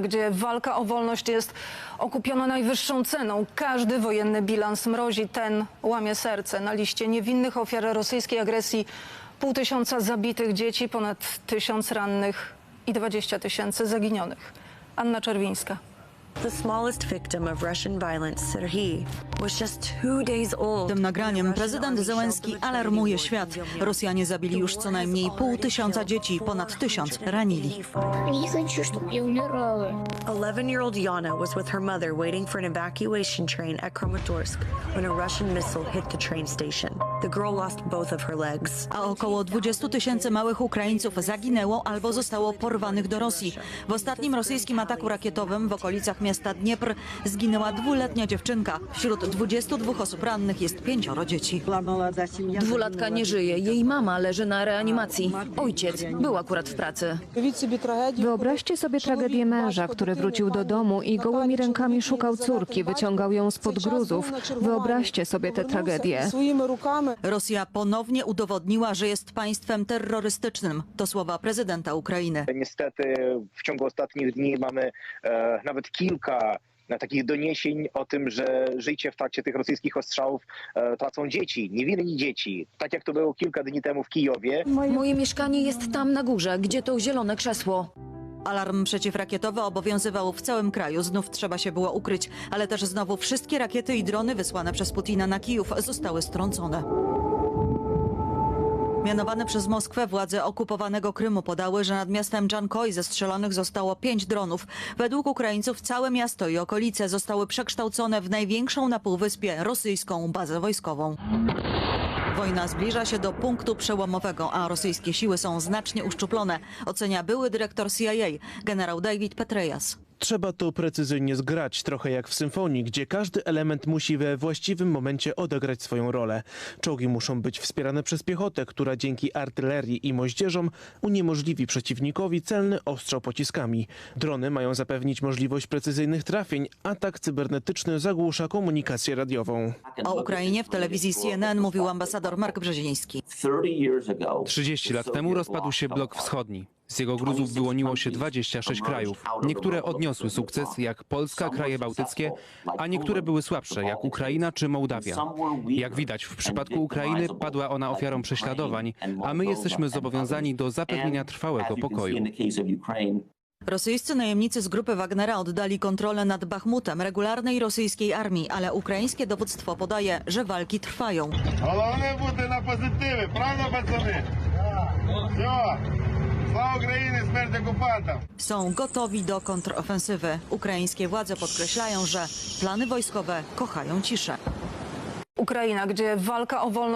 gdzie walka o wolność jest okupiona najwyższą ceną. Każdy wojenny bilans mrozi, ten łamie serce. Na liście niewinnych ofiar rosyjskiej agresji pół tysiąca zabitych dzieci, ponad tysiąc rannych i 20 tysięcy zaginionych. Anna Czerwińska. The smallest victim of Russian violence, Serhii, was just two days old. Tym nagraniem prezydent Zełenski alarmuje świat. Rosjanie zabili już co najmniej pół tysiąca dzieci, ponad tysiąc ranili. Nie chcę, żeby je umierały. 11-year-old Yana was with her mother waiting for an evacuation train at Kramatorsk when a Russian missile hit the train station. The girl lost both of her legs. A około 20 tysięcy małych Ukraińców zaginęło albo zostało porwanych do Rosji. W ostatnim rosyjskim ataku rakietowym w okolicach miasta Dniepr zginęła dwuletnia dziewczynka. Wśród 22 osób rannych jest pięcioro dzieci. Dwulatka nie żyje, jej mama leży na reanimacji. Ojciec był akurat w pracy. Wyobraźcie sobie tragedię męża, który wrócił do domu i gołymi rękami szukał córki, wyciągał ją spod gruzów. Wyobraźcie sobie tę tragedię. Rosja ponownie udowodniła, że jest państwem terrorystycznym. To słowa prezydenta Ukrainy. Niestety w ciągu ostatnich dni mamy e, nawet kilka takich doniesień o tym, że życie w trakcie tych rosyjskich ostrzałów e, tracą dzieci, niewinni dzieci. Tak jak to było kilka dni temu w Kijowie. Moje mieszkanie jest tam na górze, gdzie to zielone krzesło. Alarm przeciwrakietowy obowiązywał w całym kraju. Znów trzeba się było ukryć, ale też znowu wszystkie rakiety i drony wysłane przez Putina na Kijów zostały strącone. Mianowane przez Moskwę władze okupowanego Krymu podały, że nad miastem Dżankoj zestrzelonych zostało pięć dronów. Według Ukraińców całe miasto i okolice zostały przekształcone w największą na półwyspie rosyjską bazę wojskową. Wojna zbliża się do punktu przełomowego, a rosyjskie siły są znacznie uszczuplone, ocenia były dyrektor CIA, generał David Petraeus. Trzeba to precyzyjnie zgrać, trochę jak w symfonii, gdzie każdy element musi we właściwym momencie odegrać swoją rolę. Czołgi muszą być wspierane przez piechotę, która dzięki artylerii i moździerzom uniemożliwi przeciwnikowi celny ostrzał pociskami. Drony mają zapewnić możliwość precyzyjnych trafień, atak cybernetyczny zagłusza komunikację radiową. O Ukrainie w telewizji CNN mówił ambasador Mark Brzeziński. 30 lat temu rozpadł się blok wschodni. Z jego gruzów wyłoniło się 26 krajów. Niektóre odniosły sukces, jak Polska, kraje bałtyckie, a niektóre były słabsze, jak Ukraina czy Mołdawia. Jak widać, w przypadku Ukrainy padła ona ofiarą prześladowań, a my jesteśmy zobowiązani do zapewnienia trwałego pokoju. Rosyjscy najemnicy z grupy Wagnera oddali kontrolę nad Bachmutem regularnej rosyjskiej armii, ale ukraińskie dowództwo podaje, że walki trwają. Головне бути на позитиві, правда, пацани? Все. Są gotowi do kontrofensywy. Ukraińskie władze podkreślają, że plany wojskowe kochają ciszę. Ukraina, gdzie walka o wolność